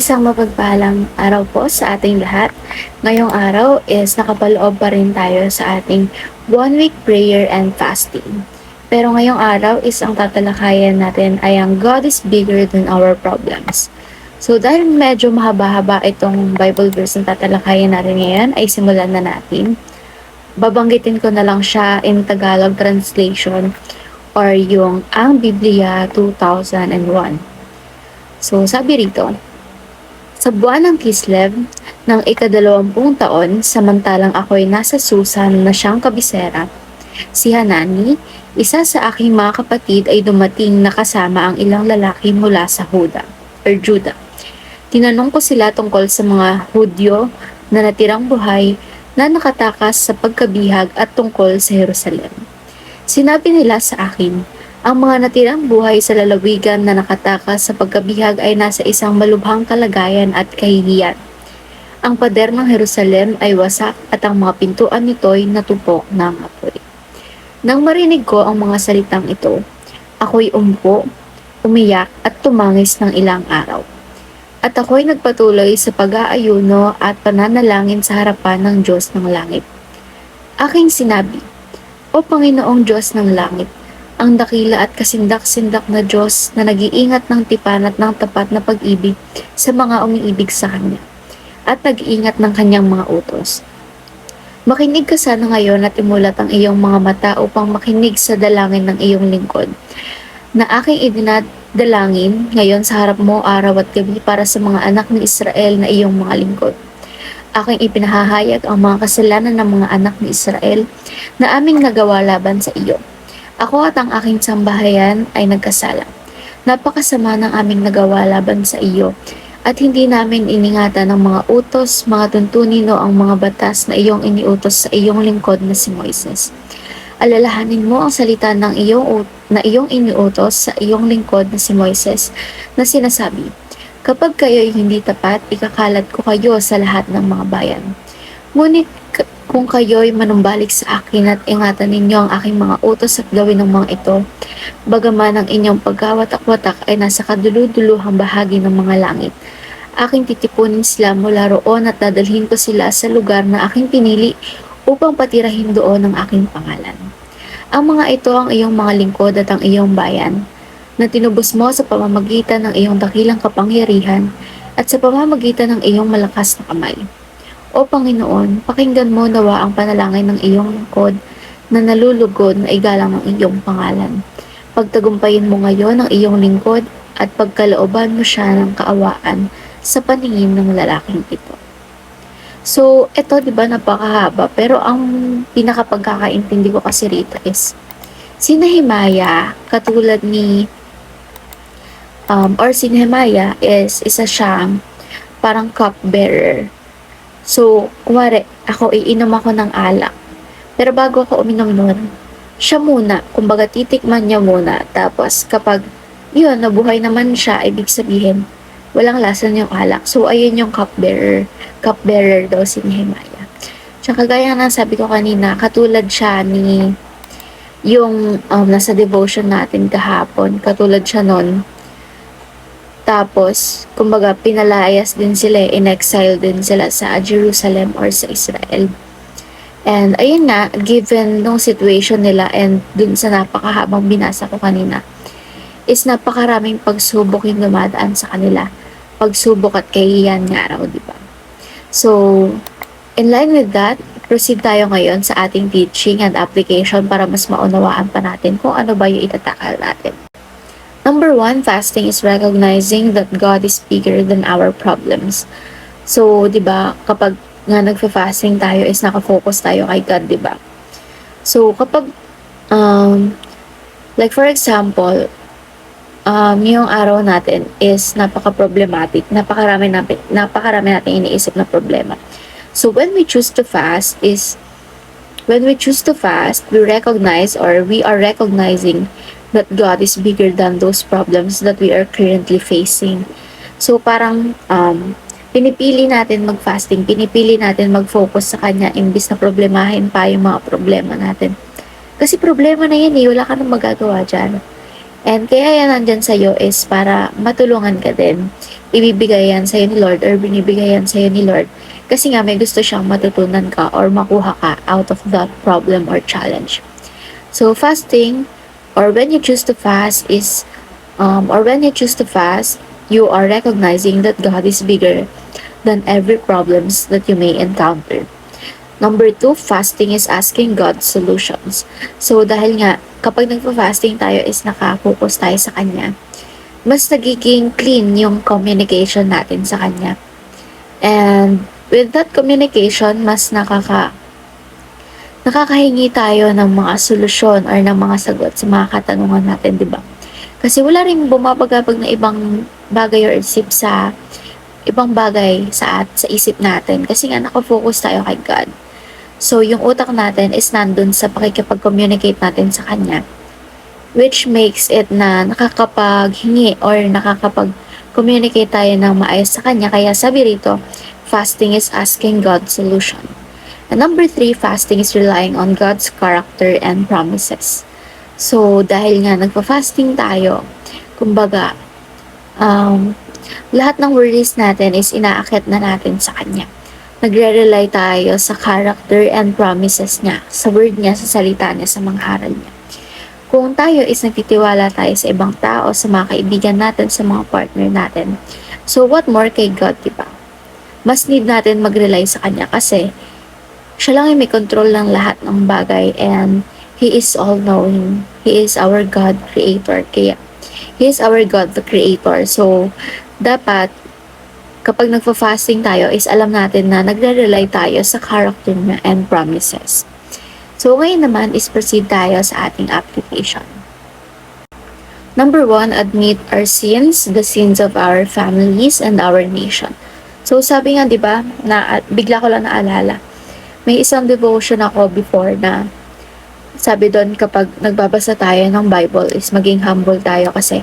Isang mapagpalang araw po sa ating lahat. Ngayong araw is nakapaloob pa rin tayo sa ating one week prayer and fasting. Pero ngayong araw is ang tatalakayan natin ay ang God is bigger than our problems. So dahil medyo mahaba-haba itong Bible verse na tatalakayan natin ngayon ay simulan na natin. Babanggitin ko na lang siya in Tagalog translation or yung Ang Biblia 2001. So sabi rito, sa buwan ng Kislev, ng ikadalawampung taon, samantalang ako'y nasa Susan na siyang kabisera, si Hanani, isa sa aking mga kapatid ay dumating na kasama ang ilang lalaki mula sa Huda, or Juda. Tinanong ko sila tungkol sa mga Hudyo na natirang buhay na nakatakas sa pagkabihag at tungkol sa Jerusalem. Sinabi nila sa akin, ang mga natirang buhay sa lalawigan na nakatakas sa pagkabihag ay nasa isang malubhang kalagayan at kahihiyan. Ang pader ng Jerusalem ay wasak at ang mga pintuan nito'y natupok ng apoy. Nang marinig ko ang mga salitang ito, ako'y umpo, umiyak at tumangis ng ilang araw. At ako'y nagpatuloy sa pag-aayuno at pananalangin sa harapan ng Diyos ng langit. Aking sinabi, O Panginoong Diyos ng langit, ang dakila at kasindak-sindak na Diyos na nag-iingat ng tipan at ng tapat na pag-ibig sa mga umiibig sa Kanya at nag-iingat ng Kanyang mga utos. Makinig ka sana ngayon at imulat ang iyong mga mata upang makinig sa dalangin ng iyong lingkod na aking idinadalangin ngayon sa harap mo araw at gabi para sa mga anak ni Israel na iyong mga lingkod. Aking ipinahahayag ang mga kasalanan ng mga anak ni Israel na aming nagawa laban sa iyo ako at ang aking sambahayan ay nagkasala. Napakasama ng aming nagawa laban sa iyo at hindi namin iningatan ng mga utos, mga tuntunin o ang mga batas na iyong iniutos sa iyong lingkod na si Moises. Alalahanin mo ang salita ng iyong, na iyong iniutos sa iyong lingkod na si Moises na sinasabi, Kapag kayo'y hindi tapat, ikakalat ko kayo sa lahat ng mga bayan. Ngunit kung kayo'y manumbalik sa akin at ingatan ninyo ang aking mga utos at gawin ng mga ito, bagaman ang inyong pagkawatak-watak ay nasa kaduluduluhang bahagi ng mga langit, aking titipunin sila mula roon at dadalhin ko sila sa lugar na aking pinili upang patirahin doon ang aking pangalan. Ang mga ito ang iyong mga lingkod at ang iyong bayan, na tinubos mo sa pamamagitan ng iyong dakilang kapangyarihan at sa pamamagitan ng iyong malakas na kamay. O Panginoon, pakinggan mo nawa ang panalangin ng iyong lingkod na nalulugod na igalang ang iyong pangalan. Pagtagumpayin mo ngayon ang iyong lingkod at pagkalooban mo siya ng kaawaan sa paningin ng lalaking ito. So, ito 'di ba napakahaba pero ang pinakapagkakaintindi ko kasi rito is si Nehemiah katulad ni um, or si Nehemiah is isa siyang parang cupbearer So, kumari, ako iinom ako ng alak. Pero bago ako uminom nun, siya muna, kumbaga titikman niya muna. Tapos kapag yun, nabuhay naman siya, ibig sabihin, walang lasa yung alak. So, ayun yung cupbearer. Cupbearer daw si Nehemiah. Tsaka kagaya nga sabi ko kanina, katulad siya ni yung um, nasa devotion natin kahapon. Katulad siya nun, tapos, kumbaga, pinalayas din sila, in-exile din sila sa Jerusalem or sa Israel. And ayun nga, given nung situation nila and dun sa napakahabang binasa ko kanina, is napakaraming pagsubok yung dumadaan sa kanila. Pagsubok at kahiyan nga raw, di ba? So, in line with that, proceed tayo ngayon sa ating teaching and application para mas maunawaan pa natin kung ano ba yung itatakal natin. Number one, fasting is recognizing that God is bigger than our problems. So, di ba, kapag nga nagfa-fasting tayo is nakafocus tayo kay God, di ba? So, kapag, um, like for example, um, yung araw natin is napaka-problematic, napakarami, natin, napakarami natin iniisip na problema. So, when we choose to fast is, when we choose to fast, we recognize or we are recognizing that God is bigger than those problems that we are currently facing. So parang um, pinipili natin mag-fasting, pinipili natin mag-focus sa Kanya imbis na problemahin pa yung mga problema natin. Kasi problema na yan eh, wala ka nang magagawa dyan. And kaya yan nandyan sa'yo is para matulungan ka din. Ibibigay yan sa'yo ni Lord or binibigay yan sa'yo ni Lord. Kasi nga may gusto siyang matutunan ka or makuha ka out of that problem or challenge. So fasting or when you choose to fast is um, or when you choose to fast, you are recognizing that God is bigger than every problems that you may encounter. Number two, fasting is asking God solutions. So, dahil nga, kapag nagpa-fasting tayo is nakapokus tayo sa Kanya, mas nagiging clean yung communication natin sa Kanya. And with that communication, mas nakaka nakakahingi tayo ng mga solusyon or ng mga sagot sa mga katanungan natin, di ba? Kasi wala rin bumabagabag na ibang bagay or isip sa ibang bagay sa, at, sa isip natin kasi nga nakafocus tayo kay God. So, yung utak natin is nandun sa pakikipag-communicate natin sa Kanya which makes it na nakakapaghingi or nakakapag-communicate tayo ng maayos sa Kanya. Kaya sabi rito, fasting is asking God solution. And number three, fasting is relying on God's character and promises. So, dahil nga nagpa-fasting tayo, kumbaga, um, lahat ng worries natin is inaakit na natin sa Kanya. Nagre-rely tayo sa character and promises niya, sa word niya, sa salita niya, sa mga haral niya. Kung tayo is nagtitiwala tayo sa ibang tao, sa mga kaibigan natin, sa mga partner natin, so what more kay God, di ba? Mas need natin mag-rely sa Kanya kasi siya lang yung may control ng lahat ng bagay and He is all-knowing. He is our God creator. Kaya, He is our God the creator. So, dapat, kapag nagfa-fasting tayo, is alam natin na nagre-rely tayo sa character niya and promises. So, ngayon naman is proceed tayo sa ating application. Number one, admit our sins, the sins of our families and our nation. So, sabi nga, di ba, na, bigla ko lang naalala, may isang devotion ako before na sabi doon kapag nagbabasa tayo ng Bible is maging humble tayo kasi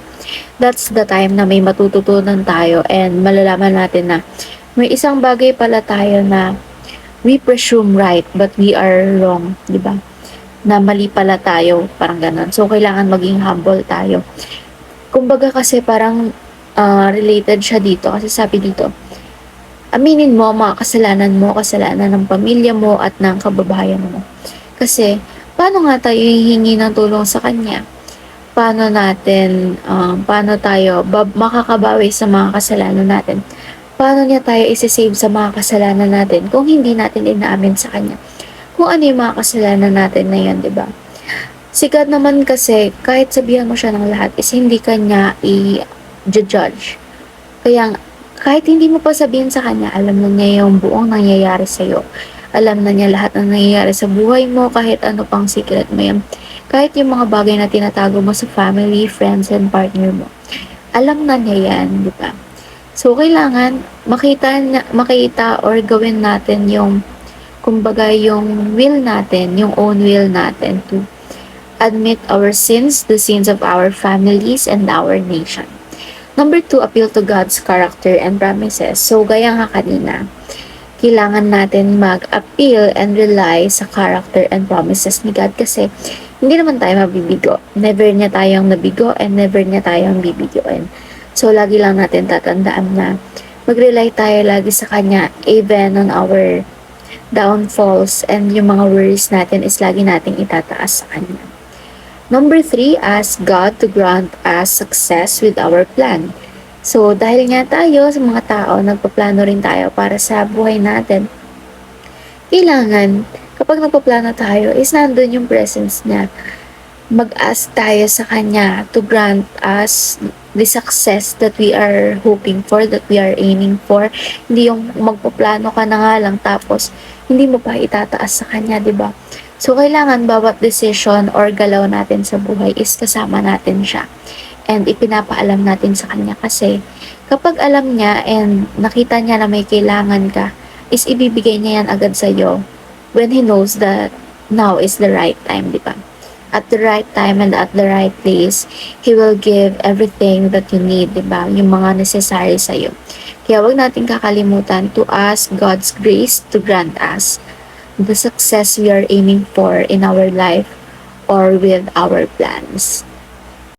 that's the time na may matututunan tayo and malalaman natin na may isang bagay pala tayo na we presume right but we are wrong, di ba? Na mali pala tayo, parang ganun. So, kailangan maging humble tayo. Kumbaga kasi parang uh, related siya dito kasi sabi dito, aminin mo mga kasalanan mo, kasalanan ng pamilya mo at ng kababayan mo. Kasi, paano nga tayo hihingi ng tulong sa Kanya? Paano natin, um, paano tayo makakabawi sa mga kasalanan natin? Paano niya tayo isi-save sa mga kasalanan natin kung hindi natin inaamin sa Kanya? Kung ano yung mga kasalanan natin na yan, di ba? Si God naman kasi, kahit sabihan mo siya ng lahat, is hindi Kanya i-judge. Kaya, kahit hindi mo pa sabihin sa Kanya, alam na niya yung buong nangyayari sa'yo alam na niya lahat ng nangyayari sa buhay mo, kahit ano pang secret mo yan. Kahit yung mga bagay na tinatago mo sa family, friends, and partner mo. Alam na niya yan, di ba? So, kailangan makita, makita or gawin natin yung, kumbaga, yung will natin, yung own will natin to admit our sins, the sins of our families, and our nation. Number two, appeal to God's character and promises. So, gaya nga kanina, kailangan natin mag-appeal and rely sa character and promises ni God kasi hindi naman tayo mabibigo. Never niya tayong nabigo and never niya tayong bibigoin. So, lagi lang natin tatandaan na mag-rely tayo lagi sa Kanya even on our downfalls and yung mga worries natin is lagi nating itataas sa Kanya. Number three, ask God to grant us success with our plan. So, dahil nga tayo sa mga tao, nagpaplano rin tayo para sa buhay natin. Kailangan, kapag nagpaplano tayo, is nandun yung presence niya. Mag-ask tayo sa Kanya to grant us the success that we are hoping for, that we are aiming for. Hindi yung magpaplano ka na nga lang tapos hindi mo pa itataas sa Kanya, di ba? So, kailangan bawat decision or galaw natin sa buhay is kasama natin siya and ipinapaalam natin sa kanya kasi kapag alam niya and nakita niya na may kailangan ka, is ibibigay niya yan agad sa iyo when he knows that now is the right time, di ba? At the right time and at the right place, He will give everything that you need, di ba? Yung mga necessary sa iyo. Kaya wag natin kakalimutan to ask God's grace to grant us the success we are aiming for in our life or with our plans.